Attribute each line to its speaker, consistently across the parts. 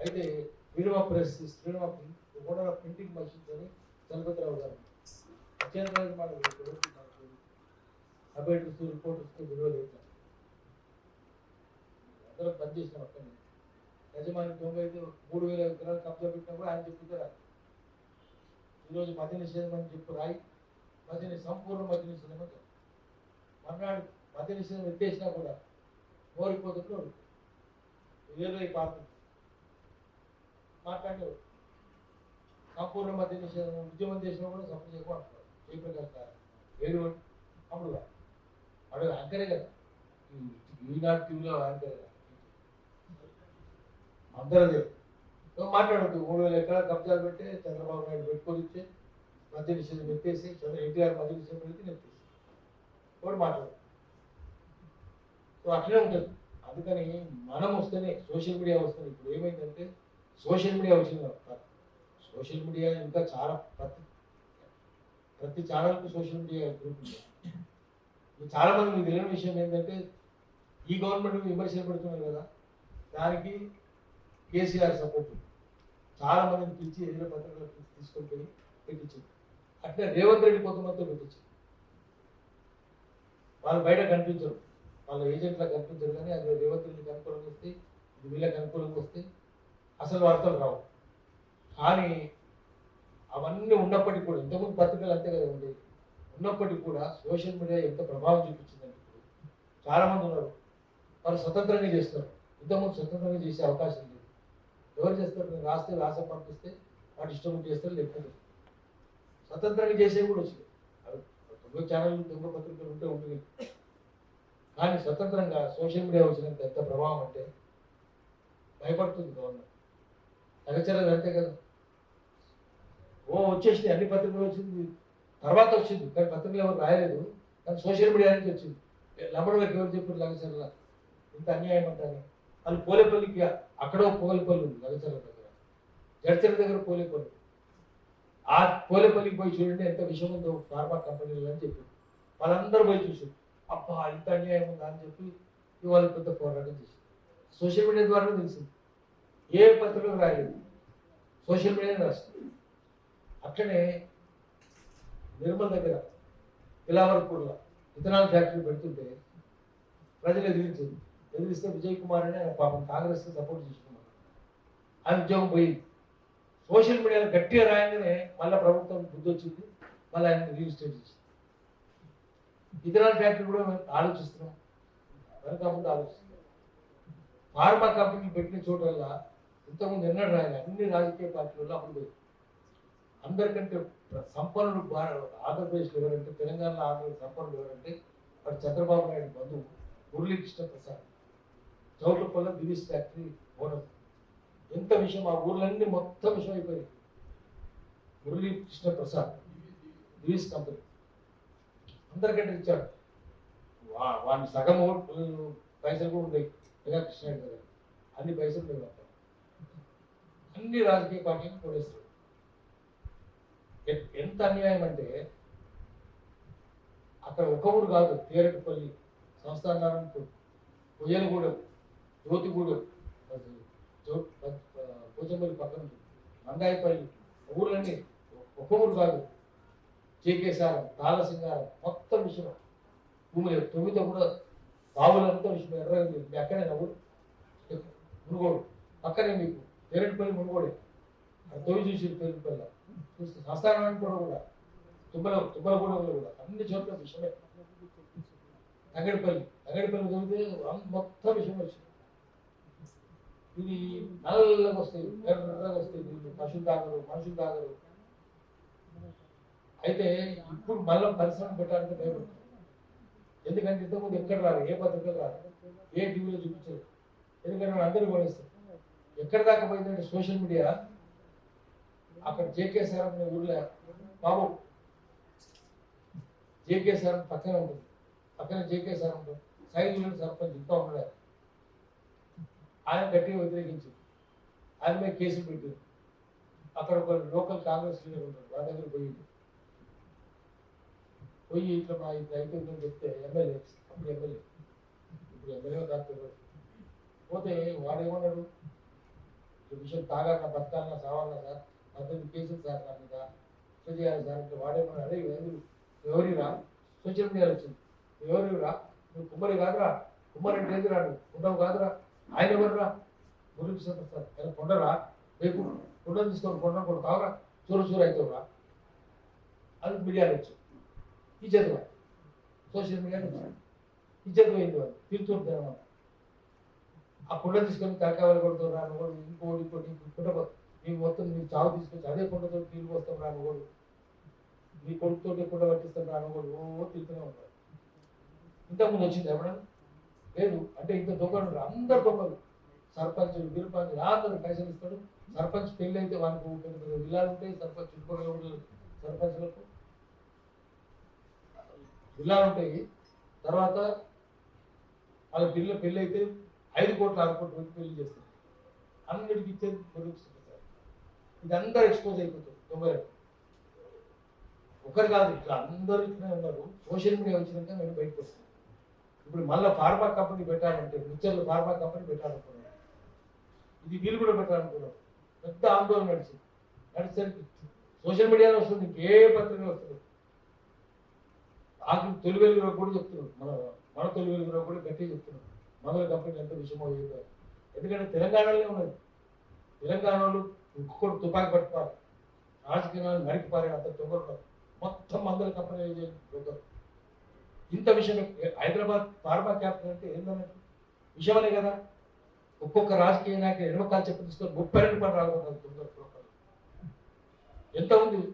Speaker 1: అయితే freedom press freedom of printing machines అని చలపతిరావు గారు అత్యంత మనకు అబేటర్స్ రిపోర్టర్స్ విలువ లేదు అందరం పనిచేసిన అక్కడ. యజమాని తొంభై ఐదు మూడు వేల ఎకరాలు కబ్జా పెట్టినా కూడా ఆయన చెప్తారా ఈరోజు మద్య నిషేధం అని చెప్పు రాయి. మద్య సంపూర్ణ మద్య నిషేధం అని మర్నాడు మద్య నిషేధం ఎత్తేసినా కూడా ఓడిపోతున్నారు ఇరవై పార్టీ మాట్లాడారు సంపూర్ణ మధ్య నిషేధం ఉద్యమం చేసినా కూడా సపోర్ట్ చేయకుండా జయప్రకాష్ గారు ఏడు అప్పుడు అడుగు యాంకరే కదా. ఈనాడు టీవీలో యాంకరే కదా. అందరూ మాట్లాడద్దు. మూడు వేల ఎకరాలు కబ్జాలు పెట్టి చంద్రబాబు నాయుడు పెట్టుకొని ఇచ్చి మధ్య నిషేధం పెట్టేసి చంద్ర ఎన్టీఆర్ మధ్య నిషేధం పెట్టి నెప్పేసి కూడా మాట్లాడు సో అట్లనే ఉంటుంది. అందుకని మనం వస్తేనే సోషల్ మీడియా వస్తుంది ఇప్పుడు ఏమైందంటే సోషల్ మీడియా వచ్చింది సోషల్ మీడియా ఇంకా చాలా ప్రతి ప్రతి ఛానల్కి సోషల్ మీడియా గ్రూప్ ఉంది చాలా మంది మీకు తెలియని విషయం ఏంటంటే ఈ గవర్నమెంట్ విమర్శలు పెడుతున్నారు కదా. దానికి కేసీఆర్ సపోర్ట్ చాలా మందిని పిలిచి ఎదురు పత్రికలు తీసుకొని పోయి పెట్టించింది అట్లా రేవంత్ రెడ్డి కొంతమందితో పెట్టించింది వాళ్ళు బయట కనిపించరు. వాళ్ళ ఏజెంట్లకు కనిపించరు కానీ అది రేవంత్ రెడ్డికి అనుకూలంగా వస్తే వీళ్ళకి అనుకూలంగా వస్తే అసలు వార్తలు రావు. కానీ అవన్నీ ఉన్నప్పటికీ కూడా ఇంతకుముందు పత్రికలు అంతే కదా ఉండేవి. ఉన్నప్పటికీ కూడా సోషల్ మీడియా ఎంత ప్రభావం చూపించిందండి ఇప్పుడు చాలామంది ఉన్నారు. వాళ్ళు స్వతంత్రంగా చేస్తారు ఇంతకుముందు స్వతంత్రంగా చేసే అవకాశం లేదు. ఎవరు చేస్తారు? రాస్తే రాస పంపిస్తే వాటి ఇష్టం చేస్తారు లేకపోతే స్వతంత్రంగా చేసేవి కూడా వచ్చింది దొంగ ఛానల్ దొంగ పత్రికలు ఉంటే ఉంటుంది. కానీ స్వతంత్రంగా సోషల్ మీడియా వచ్చినంత ఎంత ప్రభావం అంటే భయపడుతుంది గవర్నమెంట్. సహచరాలు అంతే కదా. ఓ వచ్చేసింది అన్ని పత్రికలు వచ్చింది. తర్వాత వచ్చింది కానీ పత్రికలు ఎవరు రాయలేదు. కానీ సోషల్ మీడియా నుంచి వచ్చింది. లంబడలకు ఎవరు చెప్పారు లగచర్ల ఇంత అన్యాయం అంటారు. వాళ్ళు పోలేపల్లికి అక్కడో పోలేపల్లి ఉంది లగచర్ల దగ్గర. జడ్చర్ల దగ్గర పోలేపల్లి. ఆ పోలేపల్లికి పోయి చూడండి ఎంత విషయం ఉందో ఫార్మా కంపెనీలు అని చెప్పి వాళ్ళందరూ పోయి చూసారు అబ్బా ఇంత అన్యాయం ఉందా అని చెప్పి ఇవాళ పెద్ద పోరాటం చేసింది సోషల్ మీడియా ద్వారా తెలిసింది. ఏ పత్రికలు రాయలేదు సోషల్ మీడియా రాస్తుంది అట్లనే నిర్మల్ దగ్గర పిలావరపూర్లో ఇథనాల్ ఫ్యాక్టరీ పెడుతుంటే ప్రజలు ఎదిరించింది ఎదిరిస్తే విజయ్ కుమార్ అని ఆయన పాపం కాంగ్రెస్ సపోర్ట్ చేసుకున్నారు ఆయన ఉద్యోగం పోయింది. సోషల్ మీడియాలో గట్టిగా రాయంగానే మళ్ళీ ప్రభుత్వం బుద్ధి వచ్చింది మళ్ళీ ఆయన రిజిస్టర్ చేసింది. ఇథనాల్ ఫ్యాక్టరీ కూడా మేము ఆలోచిస్తున్నాం. వెనక ముందు ఆలోచిస్తున్నాం. ఫార్మా కంపెనీలు పెట్టిన చోట వల్ల ఇంతకుముందు ఎన్నడూ రాయలే. అన్ని రాజకీయ పార్టీలలో అప్పుడు పోయి. అందరికంటే సంపన్నుడు ఆంధ్రప్రదేశ్లో ఎవరంటే తెలంగాణలో ఆంధ్ర సంపన్నుడు ఎవరంటే వాడు చంద్రబాబు నాయుడు బంధువు Muralikrishna Prasad. Choutuppal Divis factory owner. ఎంత విషయం ఆ ఊర్లన్నీ మొత్తం విషయం అయిపోయింది మురళీకృష్ణ ప్రసాద్ దివిస్ కంపెనీ. అందరికంటే ఇచ్చాడు. వా- వాడిని సగం పైసలు కూడా ఉన్నాయి మెగా కృష్ణ అన్ని పైసలు లేవు? అన్ని రాజకీయ పార్టీలు కొడేస్తారు ఎంత అన్యాయం అంటే అక్కడ ఒక ఊరు కాదు తేరటిపల్లి సంస్థానారాయణపూర్ కొయ్యలగూడెం జ్యోతిగూడెం అది పోచంపల్లి పక్కన మంగాయపల్లి ఊర్లన్నీ ఒక ఊరు కాదు. జేకేసారం తాళసింగారం మొత్తం విషయం భూములు తొమ్మిదితో కూడా బావులంతా విషయం ఎర్రగా ఎక్కడైనా మీ ఊరు. మునుగోడు పక్కనే మీకు తేరటిపల్లి మునుగోడే తొలి చూసి తేరటిపల్లి చూస్తే సంస్థానం కూడా కూడా. తుమ్మల తుమ్మలగూడెంలో కూడా. అన్ని చోట్ల విషయమే. తంగడిపల్లి తంగడిపల్లి చదివితే మొత్తం విషయం వచ్చింది. ఇది నల్లగా వస్తాయి. ఎర్రగా వస్తాయి దీన్ని. పశువులు తాగరు మనుషులు తాగరు అయితే ఇప్పుడు మళ్ళీ పరిశ్రమ పెట్టాలంటే భయపడుతుంది. ఎందుకంటే ఇంతకుముందు ఎక్కడ రారు ఏ పత్రికలు రారు ఏ టీవీలో చూపించరు ఎందుకంటే అందరూ కొనేస్తారు. ఎక్కడ దాకా పోయిందంటే సోషల్ మీడియా? అక్కడ జేకే సార్ అనే ఊర్లో బాబు జేకే సార్ పక్కనే ఉంటుంది. పక్కన జేకే సార్ ఉంటుంది సైజు సర్పంచ్ ఇంకా ఉండలేదు ఆయన గట్టిగా వ్యతిరేకించింది ఆయన మీద కేసులు పెట్టింది అక్కడ ఒక లోకల్ కాంగ్రెస్ లీడర్ ఉన్నారు వాళ్ళ దగ్గర పోయింది పోయి ఇట్లా మా ఇట్లా అయిపోయిందని చెప్తే ఎమ్మెల్యే అప్పుడు ఎమ్మెల్యే. ఇప్పుడు ఎమ్మెల్యే కాదు పోతే వాడు ఏమన్నాడు? విషయం తాగాలన్నా బతకాలన్నా సావాలన్నా సార్? పద్దెనిమిది కేసులు సార్ నా మీద. ఎట్లా చేయాలి సార్ అంటే వాడేమన్నా అదే ఎవరిరా సోషల్ మీడియాలో వచ్చింది. ఎవరిరా నువ్వు కుమ్మరి కాదురా. కుమ్మరి అంటే ఏదిరా నువ్వు? ఉండవు కాదురా. ఆయన ఎవరురా గురించి సార్. ఆయన కొండరా? రేపు కొండ తీసుకొని కొండ కూడా కావరా? చూరు చూరు అవుతావురా అది మీడియాలో వచ్చింది ఈ చదువు సోషల్ మీడియాలో వచ్చింది ఈ చదువు అయింది వాళ్ళు తీరుతుంటే ఆ కుండ తీసుకొని కరకాయలు కొడుతావు రాను కూడా ఇంకోటి ఇంకోటి కుండ మొత్తం నీ చావు తీసుకొచ్చి అదే కుండతో నీళ్ళు పోస్తాం రాను కూడా నీ కొడుకుతో కుండ పట్టిస్తాం రాను కూడా ఓ తిరుగుతూనే ఉంటారు. ఇంతకుముందు వచ్చింది ఎవడన్నా లేదు. అంటే ఇంత దొంగలు అందరు దొంగలు. సర్పంచ్ గిరిపంచ్ అందరు పైసలు ఇస్తాడు. సర్పంచ్ పెళ్ళి అయితే వానికి పెద్ద పెద్ద విల్లాలు ఉంటాయి. సర్పంచ్ చుట్టుపక్కల సర్పంచ్లకు విల్లాలు ఉంటాయి. తర్వాత వాళ్ళ పిల్ల పెళ్ళి అయితే ఐదు కోట్ల ఆరు కోట్ల వరకు పెళ్ళి చేస్తారు. అన్నిటికి ఇచ్చేది పొరుగు సార్ ఇదంతా ఎక్స్పోజ్ అయిపోతుంది దొంగలు ఒకరు కాదు ఇట్లా అందరూ ఇట్లా ఉన్నారు. సోషల్ మీడియా వచ్చినాక నేను బయటకు వస్తాను. ఇప్పుడు మళ్ళీ ఫార్మా కంపెనీ పెట్టాలంటే ముచ్చర్లు ఫార్మా కంపెనీ పెట్టాలనుకున్నాను. ఇది వీళ్ళు కూడా పెట్టాలనుకున్నారు. పెద్ద ఆందోళన నడిచింది. నడిచేసరికి సోషల్ మీడియాలో వస్తుంది ఇంకే పత్రిక వస్తుంది? ఆఖరి తొలి వెలుగులో కూడా చెప్తున్నారు మన మన తొలి వెలుగులో కూడా గట్టిగా చెప్తున్నారు మంగళ కంపెనీ ఎంత విషయమో ఏదో. ఎందుకంటే తెలంగాణలోనే ఉన్నది. తెలంగాణలో ఇంకొకటి తుపాకి పట్టుకోవాలి. రాజకీయాలు నరికిపారే అంత దొంగలు మొత్తం మందుల కంపెనీ దొంగలు ఇంత విషయం హైదరాబాద్ ఫార్మా క్యాపిటల్ అంటే ఏందన్నట్టు విషయమనే కదా. ఒక్కొక్క రాజకీయ నాయకులు ఎడమకాలు చెప్పి తీసుకొని ముప్పై రెండు పని రాకుండా దొంగలు ఎంత ఉంది?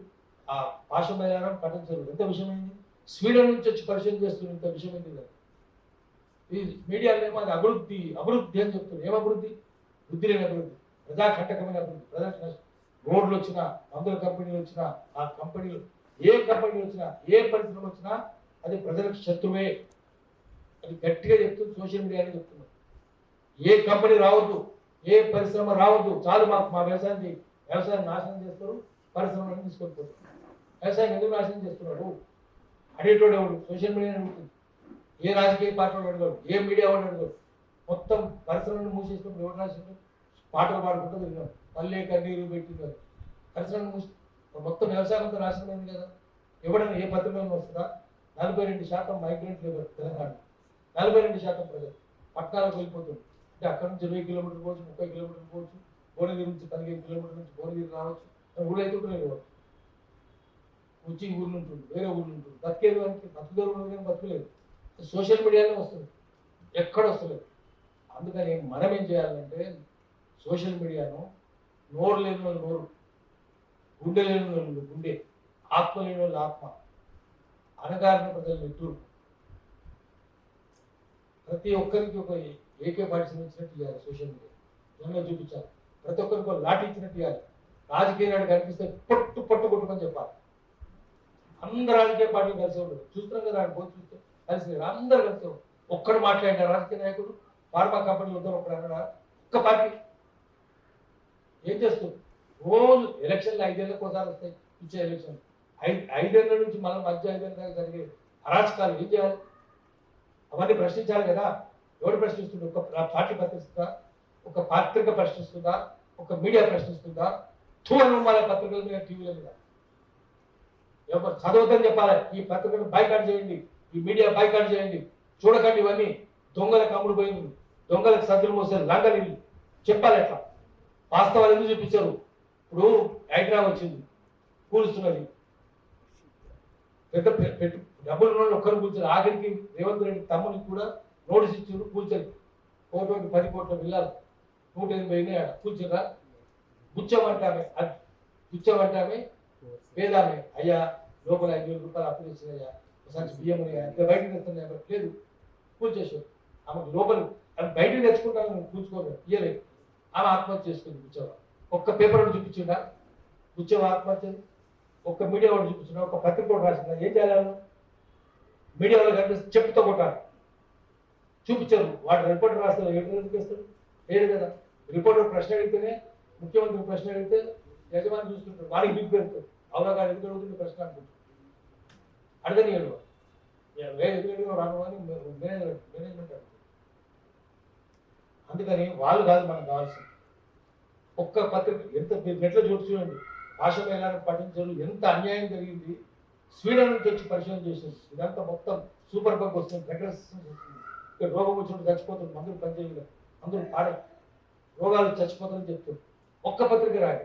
Speaker 1: ఆ భాష బయారం పఠించారు ఎంత విషయమైంది? స్వీడన్ నుంచి వచ్చి పరిశీలన చేస్తున్న ఇంత విషయమైంది కదా. ఈ మీడియాలో ఏమో అది అభివృద్ధి అభివృద్ధి అని చెప్తున్నారు. ఏం అభివృద్ధి? బుద్ధి లేని అభివృద్ధి. ప్రజాఘటకమైన అభివృద్ధి. ప్రజా రోడ్లు వచ్చినా మందుల కంపెనీలు వచ్చినా ఆ కంపెనీలు ఏ కంపెనీలు వచ్చినా ఏ పరిశ్రమ వచ్చినా అది ప్రజలకు శత్రువే. అది గట్టిగా చెప్తుంది సోషల్ మీడియాలో చెప్తున్నారు. ఏ కంపెనీ రావద్దు ఏ పరిశ్రమ రావద్దు చాలు మాకు మా వ్యవసాయం వ్యవసాయం నాశనం చేస్తారు పరిశ్రమలను తీసుకొని పోతారు. వ్యవసాయం ఎందుకు నాశనం చేస్తున్నారు అడిగేటోడు ఎవడు? సోషల్ మీడియా అడుగుతుంది ఏ రాజకీయ పార్టీ వాడు అడగడు ఏ మీడియా వాడు అడగడు మొత్తం పరిశ్రమలను మూసేసుకుని ఎవరు రాసిండు పాటలు పాడుకుంటూ తిరిగారు పల్లె కన్నీరు పెట్టినారు. పరిశ్రమను మూసి మొత్తం వ్యవసాయంతో అంతా కదా. ఎవడైనా ఏ పత్రికలను వస్తుందా? నలభై రెండు శాతం మైగ్రెంట్ లేబర్ తెలంగాణ. నలభై రెండు శాతం ప్రజలు. పట్టణాలకు వెళ్ళిపోతుంది అంటే అక్కడ నుంచి ఇరవై కిలోమీటర్లు పోవచ్చు ముప్పై కిలోమీటర్లు పోవచ్చు భువనగిరి నుంచి పదిహేను కిలోమీటర్ల నుంచి భువనగిరి రావచ్చు. ఊళ్ళో అయితే కూడా వచ్చి ఊర్లు ఉంటుంది వేరే ఊర్లు ఉంటుంది. బతికేది వారికి బతుకుదూరం ఉన్నది కానీ బతుకులేదు. సోషల్ మీడియాలో వస్తుంది. ఎక్కడ వస్తుంది అందుకని మనం ఏం చేయాలంటే సోషల్ మీడియాను నోరు లేని వాళ్ళు నోరు గుండె లేని వాళ్ళు గుండె ఆత్మ లేని వాళ్ళు ఆత్మ అనగారిన ప్రజలు మిత్రులు ప్రతి ఒక్కరికి ఒక ఏకే పార్టిసిపేట్ ఇచ్చినట్టు ఇవ్వాలి సోషల్ మీడియా. జనంలో చూపించాలి. ప్రతి ఒక్కరికి ఒక లాఠీ ఇచ్చినట్టు ఇవ్వాలి రాజకీయ నాడు కనిపిస్తే పట్టు పట్టు కొట్టుకొని చెప్పాలి. అందరు రాజకీయ పార్టీలు కలిసి ఉండదు చూస్తున్నాం కదా ఆయన పోయి చూస్తే. కలిసి అందరు కలిసి ఒక్కడు మాట్లాడిన రాజకీయ నాయకుడు ఫార్మా కంపెనీలు ఉద్దరు ఒకడు అన్నాడా ఒక్క పార్టీ. ఏం చేస్తుంది? రోజు ఎలక్షన్లు ఐదేళ్ళకి ఒకసారి వస్తాయి ఇచ్చే ఎలక్షన్. ఐదు ఐదేళ్ళ నుంచి మనం మధ్య ఐదేళ్ళ దాకా జరిగే అరాచకాలు ఏం చేయాలి? అవన్నీ ప్రశ్నించాలి కదా. ఎవరు ప్రశ్నిస్తుంది? ఒక పార్టీ ప్రశ్నిస్తుందా? ఒక పత్రిక ప్రశ్నిస్తుందా? ఒక మీడియా ప్రశ్నిస్తుందా? టూ వాళ్ళ పత్రికల మీద టీవీల మీద. ఎవరు చదవద్దని చెప్పాలి. ఈ పత్రికను బైకాట్ చేయండి. ఈ మీడియా బైకాట్ చేయండి. చూడకండి ఇవన్నీ. దొంగలకు అమ్ముడు పోయింది. దొంగలకు సద్దులు మోసారు. లంగలు చెప్పాలి ఎట్లా? వాస్తవాలు ఎందుకు చూపించారు? ఇప్పుడు హైదరాబాద్ వచ్చింది. కూలుస్తున్నది. పెద్ద పెట్టు డబ్బులు ఉన్న ఒక్కరు కూర్చొని ఆఖరికి రేవంత్ రెడ్డి తమ్మునికి కూడా నోటీస్ ఇచ్చారు కూర్చొని కోటి పది కోట్ల బిల్లాలు. నూట ఎనభై అయినా ఆడ. కూర్చోరా గుచ్చమంటామే. గుచ్చమంటామే? పేదామే. అయ్యా లోపల ఐదు వేల రూపాయలు అప్పు చేసినయ్యా ఒకసారి బియ్యం ఉన్నాయా? ఇంకా బయటకు తెస్తున్నాయా లేదు. కూర్చేసాడు ఆమెకు లోపల అది బయటకు తెచ్చుకుంటాను పూజుకోలేదు కూర్చుకోలేదు ఇయ్యలేదు ఆమె ఆత్మహత్య చేసుకుంది కూర్చోవా ఒక్క పేపర్ ఒకటి చూపించిందా కూర్చోవా ఆత్మహత్య. ఒక్క మీడియా ఒకటి చూపించినా ఒక పత్రిక ఒకటి రాసిందా? ఏం చేయాలి మీడియాలో మీడియా వాళ్ళు కనిపిస్తే చెప్పుతో కొట్టాలి. చూపించారు. వాడు రిపోర్టర్ రాస్తారు ఏడు ఎందుకు లేదు కదా. రిపోర్టర్ ప్రశ్న అడిగితేనే ముఖ్యమంత్రి ప్రశ్న అడిగితే యజమాని చూస్తుంటారు వాడికి బిగ్ పెడతారు అవునా కాదు? ఎందుకు అడుగుతుంది ప్రశ్న అనుకుంటారు అడగని రాను మేనేజ్మెంట్ మేనేజ్మెంట్ అందుకని వాళ్ళు కాదు మనకు కావాల్సింది. ఒక్క పత్రిక ఎంత మీరు చూడు చూడండి. భాష మేళాన్ని పఠించడం ఎంత అన్యాయం జరిగింది. స్వీడన్ నుంచి వచ్చి పరిశోధన చేసింది. ఇదంతా మొత్తం సూపర్ బగ్ వస్తుంది. బెటర్ వస్తుంది. ఇక్కడ రోగం వచ్చినప్పుడు చచ్చిపోతుంది మందులు పనిచేయలేదు అందరూ పాడే రోగాలు చచ్చిపోతుందని చెప్తారు ఒక్క పత్రిక రాయి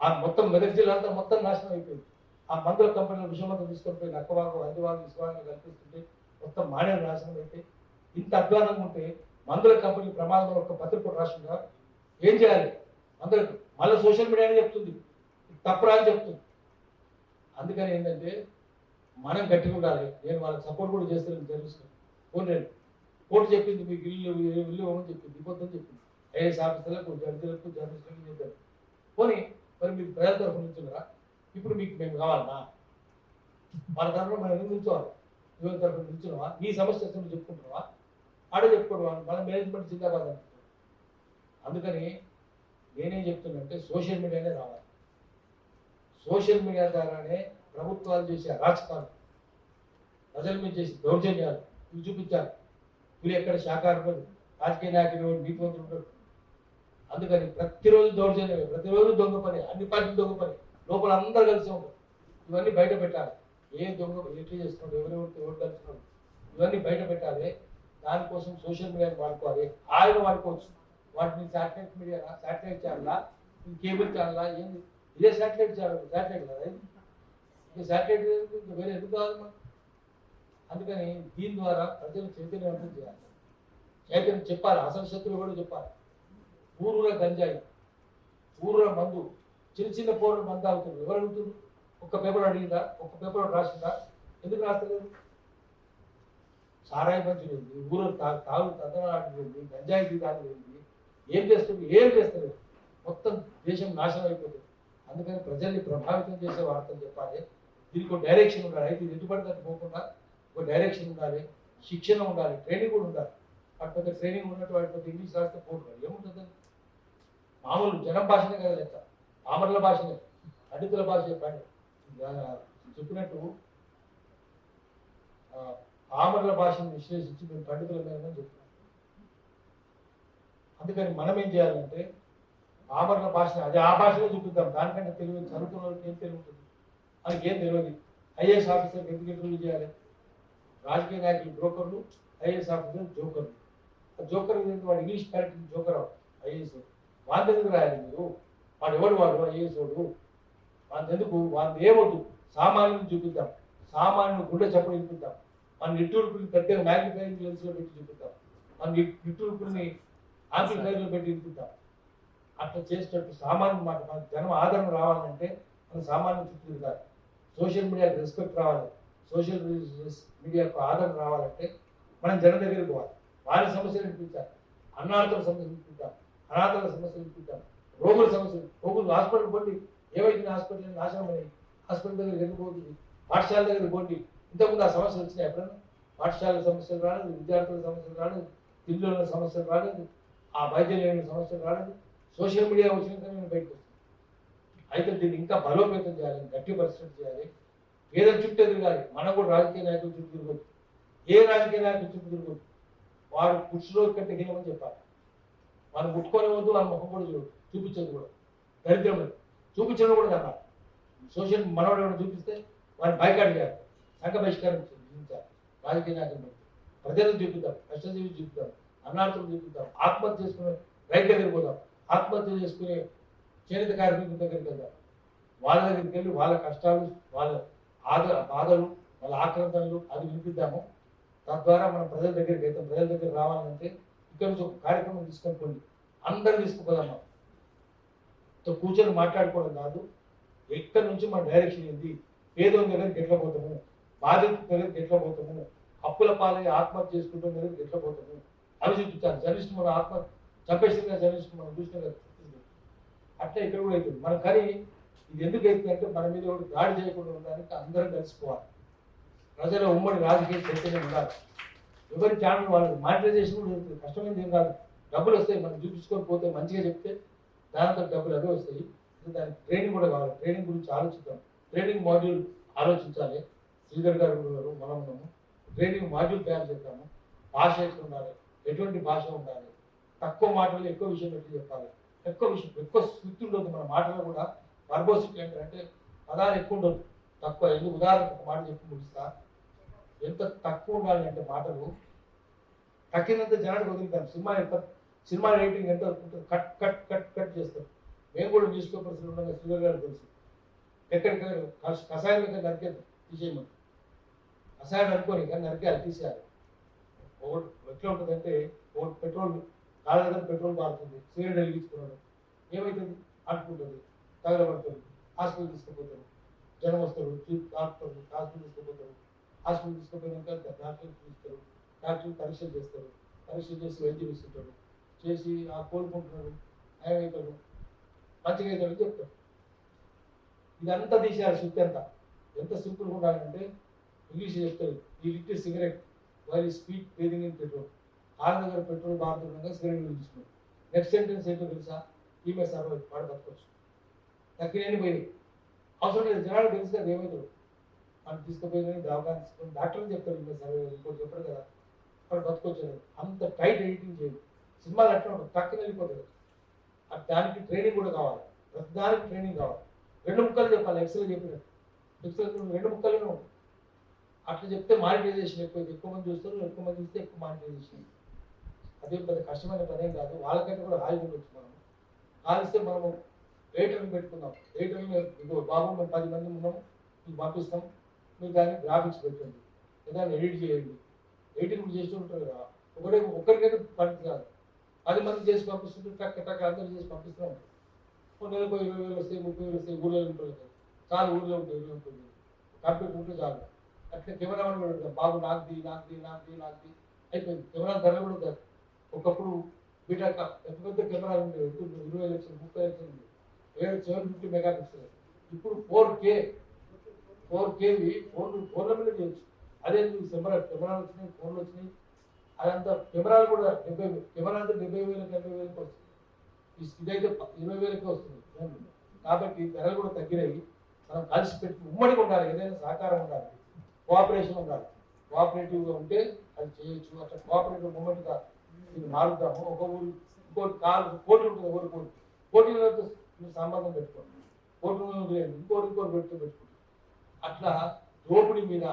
Speaker 1: ఆ మొత్తం మెదక్ జిల్లా అంతా మొత్తం నాశనం అయిపోయింది. ఆ మందుల కంపెనీలు విషమంతా తీసుకొని పోయి నక్కవాగు అదివాగు ఇసువాగు కల్పిస్తుంటే మొత్తం మానే నాశనం అయితే ఇంత అధ్వానంగా ఉంటే మందుల కంపెనీ ప్రమాదంలో ఒక పత్రిక రాష్ట్రంగా ఏం చేయాలి? అందరికి మళ్ళీ సోషల్ మీడియానే చెప్తుంది. తప్పురా అని చెప్తుంది. అందుకని ఏంటంటే మనం గట్టిగా ఉండాలి. నేను వాళ్ళకి సపోర్ట్ కూడా చేస్తానని తెలుసుకున్నాను ఫోన్ రండి కోర్టు చెప్పింది మీకు ఇల్లు ఇల్లు ఇవ్వమని చెప్పింది ఇవ్వద్దని చెప్పింది. ఐఏఎస్ ఆఫీసర్లకు జడ్జీలకు జర్నలిస్టులకు చెప్పారు. పోనీ మరి మీరు ప్రజల తరఫున నుంచున్నారా ఇప్పుడు మీకు మేము కావాలన్నా వాళ్ళ తరఫున మనం ఎందుకు నిల్చోవాలి? యువత తరఫున నిల్చున్నావా? నీ సమస్య వస్తుందో చెప్పుకుంటున్నావా? ఆడే చెప్పుకోవడం మన మేనేజ్మెంట్ జిందాబాద్ అంటున్నారు అందుకని నేనేం చెప్తున్నంటే సోషల్ మీడియానే రావాలి. సోషల్ మీడియా ద్వారానే ప్రభుత్వాలు చేసే అరాచకాలు ప్రజల మీద చేసే దౌర్జన్యాలు ఇవి చూపించాలి. వీళ్ళు ఎక్కడ శాఖాహారులు రాజకీయ నాయకులు నీతివంతులు ఉంటారు అందుకని ప్రతిరోజు దౌర్జన్యమే ప్రతిరోజు దొంగ పని అన్ని పార్టీలు దొంగ పని. లోపల అందరు కలిసి ఉంటారు. ఇవన్నీ బయట పెట్టాలి. ఏ దొంగ ఎట్లా చేస్తున్నాడు ఎవరెవరితో ఎవరు కలుస్తున్నాడు ఇవన్నీ బయట పెట్టాలి. దానికోసం సోషల్ మీడియాని వాడుకోవాలి. ఆయన వాడుకోవచ్చు. వాటిని శాటిలైట్ మీడియా శాటిలైట్ ఛానలా? కేబుల్ ఛానలా? ఏంది? ఇదే శాటిలైట్ ఛానల్ శాటిలైట్ కదా ఇది? ఇంకా శాటిలైట్ ఇంకా వేరే ఎందుకు కాదు మనం అందుకని దీని ద్వారా ప్రజలు చైతన్యవంతం చేయాలి. చైతన్యం చెప్పాలి. అసలు శత్రువు కూడా చెప్పాలి. ఊరుగా గంజాయి ఊరుగా మందు చిన్న చిన్న పౌరులు బంద్ అవుతుంది ఎవరు అడుగుతుంది ఒక్క పేపర్ అడిగిందా? ఒక్క పేపర్ రాసిందా? ఎందుకు రాస్తలేదు? సారాయి మంచి ఊరు తాగు తాగు తదనాడు గంజాయి తాగు ఏం చేస్తుంది ఏం చేస్తలేదు మొత్తం దేశం నాశనం అయిపోతుంది. అందుకని ప్రజల్ని ప్రభావితం చేసే వార్తలు చెప్పాలి. దీనికి ఒక డైరెక్షన్ ఉండాలి. అయితే ఎదుపడితే పోకుండా ఒక డైరెక్షన్ ఉండాలి. శిక్షణ ఉండాలి. ట్రైనింగ్ కూడా ఉండాలి. కాకపోతే ట్రైనింగ్ ఉన్నట్టు వాడిపోతే ఇంగ్లీష్ రాస్తే పోతుంది ఏముంటుంది మామూలు జనం భాషనే కదా లెక్క. ఆమరల భాషనే పండితుల భాష చెప్పండి. చెప్పినట్టు ఆమరల భాషను విశ్లేషించి మేము పండితుల మీద చెప్తున్నాం. అందుకని మనం ఏం చేయాలంటే పామర్ల భాష అదే ఆ భాషలో చూపిద్దాం. దానికంటే తెలుగు చదువుకున్న వాళ్ళకి ఏం తెలివి ఉంటుంది? వాళ్ళకి ఏం తెలియదు. ఐఏఎస్ ఆఫీసర్ ఎందుకు ఇంటర్వ్యూ చేయాలి? రాజకీయ నాయకులు బ్రోకర్లు ఐఏఎస్ ఆఫీసర్ జోకర్లు. ఆ జోకర్ ఏంటి? వాడు ఇంగ్లీష్ క్యారెక్టర్ జోకర్ ఐఏఎస్. వాళ్ళ దగ్గర రాయాలి మీరు? వాడు ఎవడు వాడు? ఐఏఎస్ వాడు వాళ్ళ ఎందుకు వాళ్ళని ఏమొద్దు సామాన్యుని చూపిద్దాం. సామాన్యుని గుండె చప్పుడు చూపిద్దాం. మన నిట్టూర్పుని ప్రత్యేక మ్యాగ్నిఫైయింగ్ లెన్స్లో పెట్టి చూపిద్దాం. మన ని- నిట్టూర్పుని ఆంప్లిఫైర్లో పెట్టి చూపిద్దాం. అట్లా చేసేటట్టు సామాన్య మాట మన జనం ఆదరణ రావాలంటే మన సామాన్య చుట్టూ తిరగాలి. సోషల్ మీడియాకి రెస్పెక్ట్ రావాలి. సోషల్ మీడియాకు ఆదరణ రావాలంటే మనం జనం దగ్గరికి పోవాలి. వారి సమస్యలు వినిపించాలి అన్నార్థుల సమస్యలు వినిపిద్దాం అనాథల సమస్యలు వినిపిద్దాం రోగుల సమస్యలు రోగులు హాస్పిటల్ పోండి ఏమైంది హాస్పిటల్ నాశనం హాస్పిటల్ దగ్గర ఎందుకు పోతుంది? పాఠశాల దగ్గర పోండి. ఇంతకుముందు ఆ సమస్యలు వచ్చినాయి ఎప్పుడైనా? పాఠశాల సమస్యలు రాలేదు విద్యార్థుల సమస్యలు రాలేదు పిల్లల సమస్యలు రాలేదు ఆ వైద్యం లేని సమస్యలు రాలేదు. సోషల్ మీడియా వచ్చినాక నేను బయటకు వస్తాను అయితే దీన్ని ఇంకా బలోపేతం చేయాలి గట్టి పరిస్థితి చేయాలి. పేదల చుట్టూ తిరగాలి మనకు కూడా రాజకీయ నాయకుల చుట్టూ తిరగదు ఏ రాజకీయ నాయకుల చుట్టూ తిరగదు వాడు పురుషులో కంటే హీనమని చెప్పాలి. వాళ్ళు ముట్టుకొని వద్దు వాళ్ళ ముఖం కూడా చూడదు చూపించదు కూడా. దరిద్రం చూపించడం కూడా కదా సోషల్ మనవాడు ఎవరైనా చూపిస్తే వారిని బైకాట్ చేయాలి. సంఘ బహిష్కారం చూపించాలి. రాజకీయ నాయకులు పెట్టి. చూపిద్దాం. కష్టజీవి చూపిద్దాం. అన్నార్థులు చూపిద్దాం. ఆత్మహత్య చేసుకునే రైతు దగ్గరికి పోదాం. ఆత్మహత్య చేసుకునే చేనేత కార్మికుల దగ్గరికి వెళ్దాం. వాళ్ళ దగ్గరికి వెళ్ళి వాళ్ళ కష్టాలు వాళ్ళ ఆద బాధలు వాళ్ళ ఆక్రందనలు అది వినిపిద్దాము. తద్వారా మనం ప్రజల దగ్గరికి వెళ్తాం. ప్రజల దగ్గర రావాలంటే ఇక్కడ నుంచి ఒక కార్యక్రమం తీసుకొని పోండి. అందరూ తీసుకుపోదాం మనం. కూర్చొని మాట్లాడుకోవడం కాదు. ఎక్కడి నుంచి మన డైరెక్షన్ ఏంది? పేదోని దగ్గరికి ఎట్లా పోతాము? బాధితుల దగ్గరికి ఎట్లా పోతాము? అప్పుల పాలై ఆత్మహత్య చేసుకుంటున్న దగ్గరికి ఎట్లా పోతాము? అవి చూపించాలి జర్నలిస్ట్ మన ఆత్మ చంపేసిన జర్నలిస్ట్ మనం చూసిన అట్లా ఇక్కడ కూడా అవుతుంది మనం కానీ ఇది ఎందుకు అవుతుంది అంటే మన మీద ఒకటి దాడి చేయకుండా ఉండడానికి అందరం కలిసిపోవాలి. ప్రజల ఉమ్మడి రాజకీయ చైతన్యం ఉండాలి. ఎవరి ఛానల్ వాళ్ళకి మానిటైజేషన్ కూడా జరుగుతుంది. కష్టమైంది ఏం కాదు. డబ్బులు వస్తాయి మనం చూపించుకొని పోతే మంచిగా చెప్తే దాంతో డబ్బులు అవే వస్తాయి. దానికి ట్రైనింగ్ కూడా కావాలి. ట్రైనింగ్ గురించి ఆలోచిద్దాం. ట్రైనింగ్ మాడ్యూల్ ఆలోచించాలి. శ్రీధర్ గారు ఉన్నారు. మనం ఉన్నాము. ట్రైనింగ్ మాడ్యూల్ తయారు చేద్దాము. భాష ఎట్లా ఉండాలి ఎటువంటి భాష ఉండాలి? తక్కువ మాటలు ఎక్కువ విషయం పెట్టి చెప్పాలి. ఎక్కువ విషయం ఎక్కువ స్థితి ఉండదు. మన మాటలు కూడా వర్బోసిటీ ఏంటంటే పదాలు ఎక్కువ ఉండదు. తక్కువ ఎందుకు ఉదాహరణకు ఒక మాట చెప్పి ముగిస్తా. ఎంత తక్కువ ఉండాలి అంటే మాటలు తక్కినంత జనానికి వదులుతారు సినిమా ఎంత సినిమా రేటింగ్ ఎంత కట్ కట్ కట్ కట్ చేస్తారు. మేము కూడా న్యూస్ పేపర్స్ ఉండగా శ్రీధర్ గారు తెలుసు. ఎక్కడికక్కడ కష- కషాయం లెక్క నరికేది తీసేయమని. కషాయం అనుకోని కానీ నరికేయాలి తీసేయాలి. ఒకటి ఎట్లా ఉంటుందంటే ఒకటి పెట్రోల్ కాళ్ళ దగ్గర పెట్రోల్ మారుతుంది సిగరెట్ వెలిగించుకున్నాడు. ఏమవుతుంది అంటుకుంటుంది తగలబడుతుంది హాస్పిటల్ తీసుకుపోతారు జనం వస్తారు. చూ- డాక్టర్ హాస్పిటల్ తీసుకుపోతారు హాస్పిటల్ తీసుకుపోయినాక డాక్టర్ చూస్తారు డాక్టర్ పరీక్షలు చేస్తారు. పరీక్షలు చేసి వైద్యం ఇస్తుంటారు. చేసి ఆ కోలుకుంటున్నారు ఏమవుతాడు మంచిగా అవుతాడని చెప్తారు ఇదంతా తీసేయాలి శుద్ధి అంతా. ఎంత సింపుల్గా ఉండాలంటే ఇంగ్లీష్ చెప్తారు ఈ litre cigarette while speed breathing in petrol కాళ్ళ దగ్గర పెట్రోల్ బాగుతుండగా సిగరెట్ తీసుకున్నాడు నెక్స్ట్ సెంటెన్స్ ఏంటో తెలుసా? ఈమె సార్ వాడు బతకొచ్చు. తక్కినేని పోయి అవసరం లేదు జనాలు తెలుసు కదా ఏమవుతాడు? మనం తీసుకుపోయిందని దవాఖాన తీసుకుని డాక్టర్లు చెప్తారు ఈమె సర్వై ఇంకోటి చెప్పరు కదా. వాడు బతకొచ్చు అంత టైట్ ఎడిటింగ్ చేయండి సినిమాలు అట్లా ఉంటుంది టక్కున వెళ్ళిపోతుంది దానికి ట్రైనింగ్ కూడా కావాలి. ప్రతి దానికి ట్రైనింగ్ కావాలి. రెండు ముక్కలు చెప్పాలి. ఎక్స్రే చెప్పినట్టు ఎక్స్రే రెండు ముక్కలుగానే ఉంటుంది అట్లా చెప్తే మానిటైజేషన్ ఎక్కువ ఎక్కువ మంది చూస్తారు. ఎక్కువ మంది చూస్తే ఎక్కువ మానిటైజేషన్ అదే పెద్ద కష్టమైన పనేం కాదు. వాళ్ళకంటే కూడా హాయి ఉండొచ్చు మనం. కాలిస్తే మనము రేటర్ని పెట్టుకుందాం. రేటర్ని ఇదిగో బాబు మేము పది మంది ఉన్నాం. మీకు పంపిస్తాం. మీరు దాన్ని గ్రాఫిక్స్ పెట్టండి. లేదా ఎడిట్ చేయండి. ఎడిటింగ్ కూడా చేస్తూ ఉంటారు కదా. ఒకటే ఒక్కరికైతే పని కాదు అది మనం చేసి పంపిస్తుంటే టక్ టక్ అందరూ చేసి పంపిస్తూ ఉంటారు నెలకు ఇరవై వేలు వస్తాయి ముప్పై వేలు వస్తాయి ఊళ్ళో ఉంటుంది. చాలు ఊళ్ళో ఉంటుంది ఊళ్ళో ఉంటుంది. కంప్యూటర్ ఉంటే చాలు. అట్లా కెమెరా కూడా ఉంటుంది బాబు నాకుది నాకుది నాకుది నాకుది. అయిపోయింది. కెమెరా ధర కూడా ఉంటుంది ఒకప్పుడు బీటా పెద్ద పెద్ద కెమెరాలు ఉండేవి. ఇప్పుడు ఇరవై లక్షలు ముప్పై లక్షలు ఉంది ఏడు సెవెన్ ఫిఫ్టీ మెగా పిక్సెల్ ఇప్పుడు ఫోర్ కే. ఫోర్ కేవి ఫోన్ ఫోన్ల మీద చేయొచ్చు. అదే కెమెరా కెమెరాలు వచ్చినాయి ఫోన్లు వచ్చినాయి. అదంతా కెమెరాలు కూడా డెబ్బై కెమెరా అంటే డెబ్బై వేలకు ఎనభై వేలకు వస్తుంది. ఈ ఇదైతే ఇరవై వేలకే వస్తుంది. కాబట్టి ధరలు కూడా తగ్గినాయి. మనం కలిసి పెట్టి ఉమ్మడిగా ఉండాలి ఏదైనా సహకారం ఉండాలి కోఆపరేషన్ ఉండాలి. కోఆపరేటివ్గా ఉంటే అది చేయొచ్చు. అట్లా కోఆపరేటివ్ మూమెంట్గా ఇది మారుద్దాము. ఒక ఊరు ఇంకోటి కాలు పోటీ ఉంటుంది ఒకరు కోటి. పోటీలతో మీరు సంబంధం పెట్టుకోండి. పోటీ లేదు. ఇంకోటి ఇంకోటి పెట్టుకో పెట్టుకోండి. అట్లా దోపిడీ మీద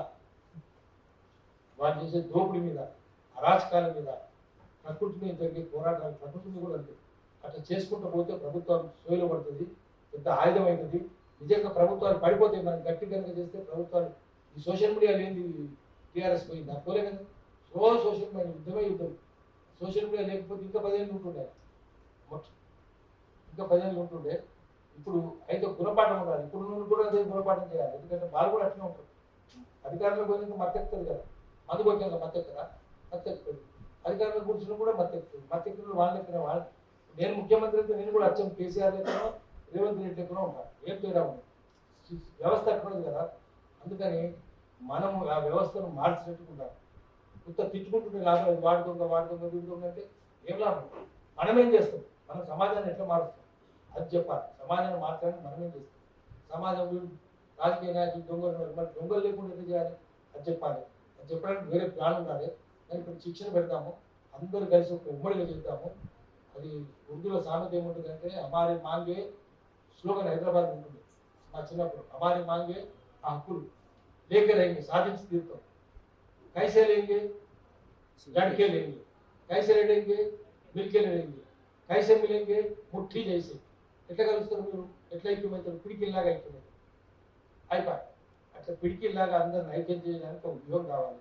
Speaker 1: వాళ్ళు చేసే దోపిడీ మీద అరాచకాల మీద ప్రకృతి మీద జరిగే పోరాటాలు ప్రకృతి కూడా అంతే అట్లా చేసుకుంటూ పోతే ప్రభుత్వం సోయలు పడుతుంది పెద్ద ఆయుధం అవుతుంది. నిజంగా ప్రభుత్వాలు పడిపోతాయి మనం గట్టి కనుక చేస్తే ప్రభుత్వాలు ఈ సోషల్ మీడియా లేని టీఆర్ఎస్ పోయింది. అనుకోలే కదా. సో సోషల్ మీడియా యుద్ధమే యుద్ధం. సోషల్ మీడియా లేకపోతే ఇంకా పదిహేను ఉంటుండే. ఇంకా పదిహేను ఉంటుండే. ఇప్పుడు అయితే గుణపాఠం ఉండాలి. ఇప్పుడు నువ్వు కూడా అదే గుణపాఠం చేయాలి. ఎందుకంటే వాళ్ళు కూడా అట్లే ఉంటారు. అధికారంలో పోయినాక మత్తెక్కుతుంది కదా. మందు కొట్టాక మత్తెక్కదా మత్తెక్కుతుంది. అధికారంలో కూర్చుని కూడా మత్తెక్కుతుంది. మత్తెక్కిన వాళ్ళ వాళ్ళు నేను ముఖ్యమంత్రి అయితే నేను కూడా అచ్చం కేసీఆర్ లెక్కనో రేవంత్ రెడ్డి లెక్కనో ఉంటాను ఏం తేడా ఉంది? వ్యవస్థ అట్లుంది కదా? అందుకని మనము ఆ వ్యవస్థను మార్చినట్టుకుంటాం కొత్త తిట్టుకుంటుంటే లాభం లేదు. వాడి దొంగ అంటే ఏం లాభం? మనమేం చేస్తాం? మనం సమాజాన్ని ఎట్లా మారుస్తాం? అది చెప్పాలి. సమాజాన్ని మార్చడానికి మనమేం చేస్తాం? సమాజం రాజకీయ నాయకులు దొంగలు మరి దొంగలు లేకుండా ఎట్లా చేయాలి? అది చెప్పాలి. అది చెప్పడానికి వేరే ప్లాన్ ఉండాలి. ఇప్పుడు శిక్షణ పెడతాము. అందరు కలిసి ఒక ఉమ్మడిగా చెప్తాము అది ఉర్దూలో సామెత ఏముంటుందంటే అమారి మాంగే స్లోగన్ హైదరాబాద్ ఉంటుంది. మా చిన్నప్పుడు అమారి మాంగే ఆ హక్కులు లేక రేంగి సాధించి తీరుతాం. కైసే లేంగి లడ్కే లేంగి. కైసే లడేంగి మిల్కే లడేంగి ముట్టి చేసి ఎట్లా కలుస్తారు మీరు? ఎట్లా ఐక్యమవుతారు? పిడికిల్లాగా ఐక్యమవుతారు. అయిపోయి అట్లా పిడికిల్లాగా అందరిని ఐక్యం చేయడానికి ఒక వ్యూహం కావాలి.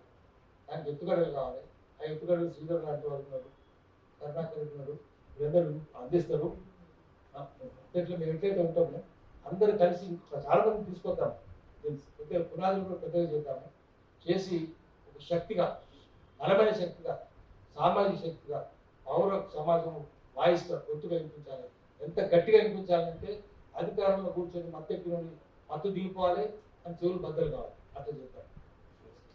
Speaker 1: దానికి ఎత్తుగడలు కావాలి. ఆ ఎత్తుగడలు శ్రీధర్ లాంటి వారు ఉన్నారు కరుణాకర్ ఉన్నారు వీళ్ళందరూ అందిస్తారు. ఎట్లా మేము ఎట్లయితే ఉంటామో అందరూ కలిసి చాలా మంది తీసుకొద్దాం. పెద్ద పునాదులు కూడా పెద్దగా చేద్దాము. చేసి ఒక శక్తిగా బలమైన శక్తిగా సామాజిక శక్తిగా పౌర సమాజం వాయిస్గా గొంతుగా వినిపించాలి. ఎంత గట్టిగా వినిపించాలంటే అధికారంలో కూర్చొని మత్తెక్కినోని మత్తు దిగిపోవాలి. అని చెవులు బద్దలు కావాలి. అట్లా చెప్తారు